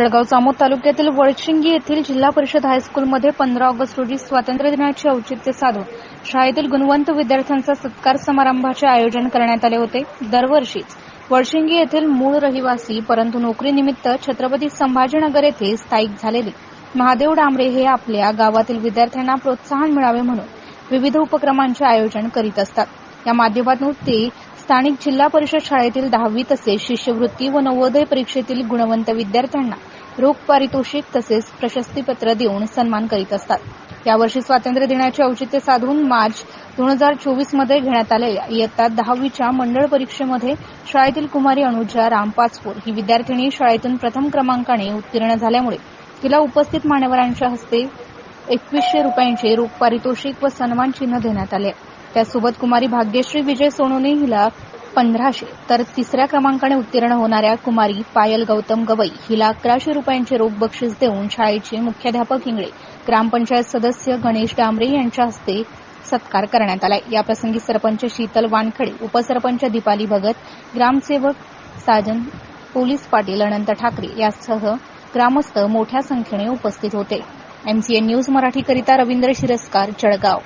जळगाव जामोद तालुक्यातील वळशिंगी येथील जिल्हा परिषद हायस्कूलमध्ये पंधरा ऑगस्ट रोजी स्वातंत्र्य दिनाचे औचित्य साधून शाळेतील गुणवंत विद्यार्थ्यांचा सत्कार समारंभाचे आयोजन करण्यात आले होते. दरवर्षीच वळशिंगी येथील मूळ रहिवासी परंतु नोकरीनिमित्त छत्रपती संभाजीनगर येथे स्थायिक झालेले. महादेव डांबरे हे आपल्या गावातील विद्यार्थ्यांना प्रोत्साहन मिळावे म्हणून विविध उपक्रमांचे आयोजन करीत असतात. या माध्यमातून ते स्थानिक जिल्हा परिषद शाळेतील दहावी तसेच शिष्यवृत्ती व नवोदय परीक्षेतील गुणवंत विद्यार्थ्यांना रोख पारितोषिक तसेच प्रशस्तीपत्र देऊन सन्मान करीत असतात. यावर्षी स्वातंत्र्य दिनाचे औचित्य साधून मार्च दोन हजार चोवीसमध्ये घेण्यात आलेल्या इयत्ता दहावीच्या मंडळ परीक्षेमध्ये शाळेतील कुमारी अनुजा रामपाचपूर ही विद्यार्थिनी शाळेतून प्रथम क्रमांकाने उत्तीर्ण झाल्यामुळे तिला उपस्थित मान्यवरांच्या हस्ते एकवीसशे रुपयांचे रोख पारितोषिक व सन्मान चिन्ह देण्यात आले. त्यासोबत कुमारी भाग्यश्री विजय सोनोने हिला पंधराशे. तर तिसऱ्या क्रमांकाने उत्तीर्ण होणाऱ्या कुमारी पायल गौतम गवई हिला अकराशे रुपयांचे रोख बक्षीस देऊन शाळेचे मुख्याध्यापक इंगळे ग्रामपंचायत सदस्य गणेश डांबरे यांच्या हस्ते सत्कार करण्यात आला याप्रसंगी सरपंच शीतल वानखडे उपसरपंच दीपाली भगत ग्रामसेवक साजन पोलीस पाटील अनंत ठाकरे यासह ग्रामस्थ मोठ्या संख्येने उपस्थित होते. एमसीएन न्यूज मराठीकरिता रवींद्र शिरस्कार जळगाव.